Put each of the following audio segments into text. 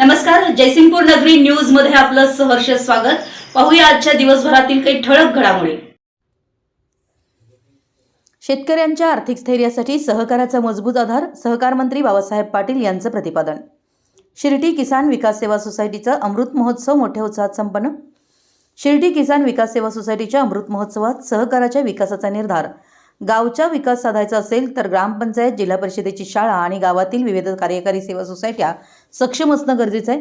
नमस्कार जयसिंगपूर नगरी न्यूजमध्ये आपलं सहर्ष स्वागत. पाहूया आजच्या दिवसभरातील काही ठळक घडामोडी. शेतकऱ्यांच्या आर्थिक स्थैर्यासाठी सहकाराचा मजबूत आधार सहकार मंत्री बाबासाहेब पाटील यांचं प्रतिपादन. शिर्डी किसान विकास सेवा सोसायटीचा अमृत महोत्सव मोठ्या उत्साहात संपन्न. शिर्डी किसान विकास सेवा सोसायटीच्या अमृत महोत्सवात सहकाराच्या विकासाचा निर्धार गावचा विकास साधायचा असेल तर ग्रामपंचायत जिल्हा परिषदेची शाळा आणि गावातील विविध कार्यकारी सेवा सोसायट्या सक्षम असणं गरजेचं आहे.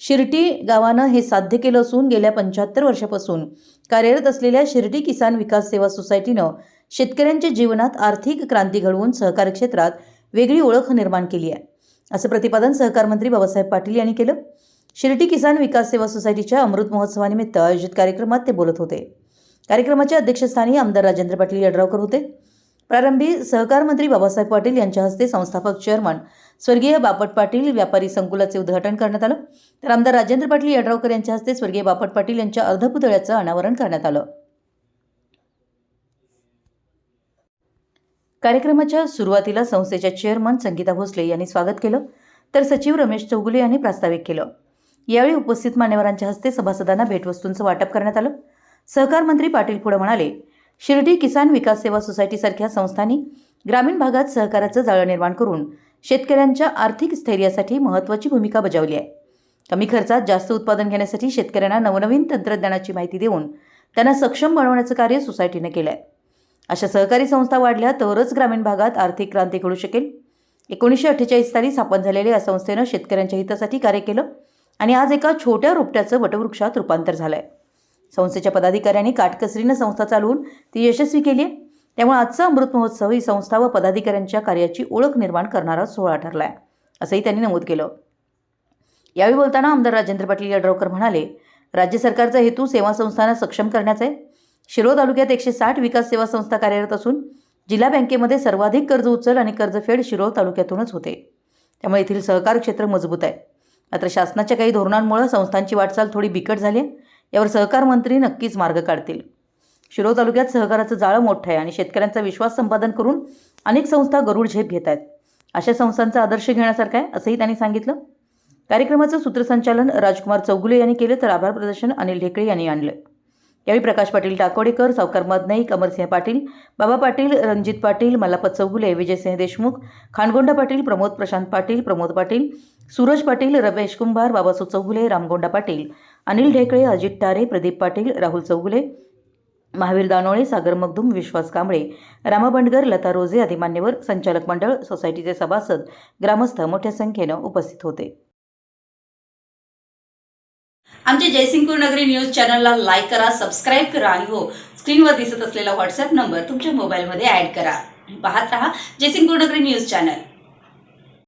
शिर्टी गावानं हे साध्य केलं असून गेल्या पंच्याहत्तर वर्षापासून कार्यरत असलेल्या शिर्डी किसान विकास सेवा सोसायटीनं शेतकऱ्यांच्या जीवनात आर्थिक क्रांती घडवून सहकार क्षेत्रात वेगळी ओळख निर्माण केली आहे. असं प्रतिपादन सहकार मंत्री बाबासाहेब पाटील यांनी केलं. शिर्टी किसान विकास सेवा सोसायटीच्या अमृत महोत्सवानिमित्त आयोजित कार्यक्रमात ते बोलत होते. कार्यक्रमाच्या अध्यक्षस्थानी आमदार राजेंद्र पाटील यड्रावकर होते. प्रारंभी सहकार मंत्री बाबासाहेब पाटील यांच्या हस्ते संस्थापक चेअरमन स्वर्गीय बापट पाटील व्यापारी संकुलाचे उद्घाटन करण्यात आलं. तर आमदार राजेंद्र पाटील यड्रावकर यांच्या हस्ते स्वर्गीय बापट पाटील यांच्या अर्धपुतळ्याचं अनावरण करण्यात आलं. कार्यक्रमाच्या सुरुवातीला संस्थेच्या चेअरमन संगीता भोसले यांनी स्वागत केलं. तर सचिव रमेश चौगुले यांनी प्रास्ताविक केलं. यावेळी उपस्थित मान्यवरांच्या हस्ते सभासदांना भेटवस्तूंचं वाटप करण्यात आलं. सहकार मंत्री पाटील पुढे म्हणाले शिर्डी किसान विकास सेवा सोसायटीसारख्या संस्थांनी ग्रामीण भागात सहकाराचं जाळं निर्माण करून शेतकऱ्यांच्या आर्थिक स्थैर्यासाठी महत्त्वाची भूमिका बजावली आहे. कमी खर्चात जास्त उत्पादन घेण्यासाठी शेतकऱ्यांना नवनवीन तंत्रज्ञानाची माहिती देऊन त्यांना सक्षम बनवण्याचं कार्य सोसायटीनं केलं आहे. अशा सहकारी संस्था वाढल्या तरच ग्रामीण भागात आर्थिक क्रांती घडू शकेल. एकोणीसशे अठ्ठेचाळीस साली स्थापन झालेल्या या संस्थेनं शेतकऱ्यांच्या हितासाठी कार्य केलं आणि आज एका छोट्या रोपट्याचं वटवृक्षात रूपांतर झालं आहे संस्थेच्या पदाधिकाऱ्यांनी काटकसरीनं संस्था चालवून ती यशस्वी केली आहे. त्यामुळे आजचा अमृत महोत्सव ही संस्था व पदाधिकाऱ्यांच्या कार्याची ओळख निर्माण करणारा सोहळा ठरला आहे असंही त्यांनी नमूद केलं. यावेळी बोलताना आमदार राजेंद्र पाटील यड्रावकर म्हणाले राज्य सरकारचा हेतू सेवा संस्थांना सक्षम करण्याचा आहे. शिरोळ तालुक्यात एकशे साठ विकास सेवा संस्था कार्यरत असून जिल्हा बँकेमध्ये सर्वाधिक कर्ज उचल आणि कर्जफेड शिरोळ तालुक्यातूनच होते. त्यामुळे येथील सहकार क्षेत्र मजबूत आहे. मात्र शासनाच्या काही धोरणांमुळे संस्थांची वाटचाल थोडी बिकट झाली आहे. यावर सहकार मंत्री नक्कीच मार्ग काढतील. शिरोळ तालुक्यात सहकाराचं जाळं मोठं आहे आणि शेतकऱ्यांचा विश्वास संपादन करून अनेक संस्था गरुड झेप घेत आहेत. अशा संस्थांचा आदर्श घेण्यासारखा आहे असंही त्यांनी सांगितलं. कार्यक्रमाचं सूत्रसंचालन राजकुमार चौगुले यांनी केलं तर आभार प्रदर्शन अनिल ढेकळे यांनी आणलं. यावेळी प्रकाश पाटील टाकोडेकर सावकार मदनाईक अमरसिंह पाटील बाबा पाटील रणजित पाटील मल्लापत चौगुले विजयसिंह देशमुख खानगोंडा पाटील प्रमोद प्रशांत पाटील प्रमोद पाटील सूरज पाटील रमेश कुंभार बाबासू चौगुले रामगोंडा पाटील अनिल ढेकळे अजित टारे प्रदीप पाटील राहुल चौगुले महावीर दानोळे सागर मगदुम विश्वास कांबळे रामा बंडगर लता रोजे आदी मान्यवर संचालक मंडळ सोसायटीचे सभासद ग्रामस्थ मोठ्या संख्येनं उपस्थित होते. आमच्या जयसिंगपूर नगरी न्यूज चॅनलला लाईक करा सबस्क्राईब करा आणि हो स्क्रीनवर दिसत असलेला व्हॉट्सअप नंबर तुमच्या मोबाईलमध्ये ॲड करा. पाहत रहा जयसिंगपूर नगरी न्यूज चॅनल.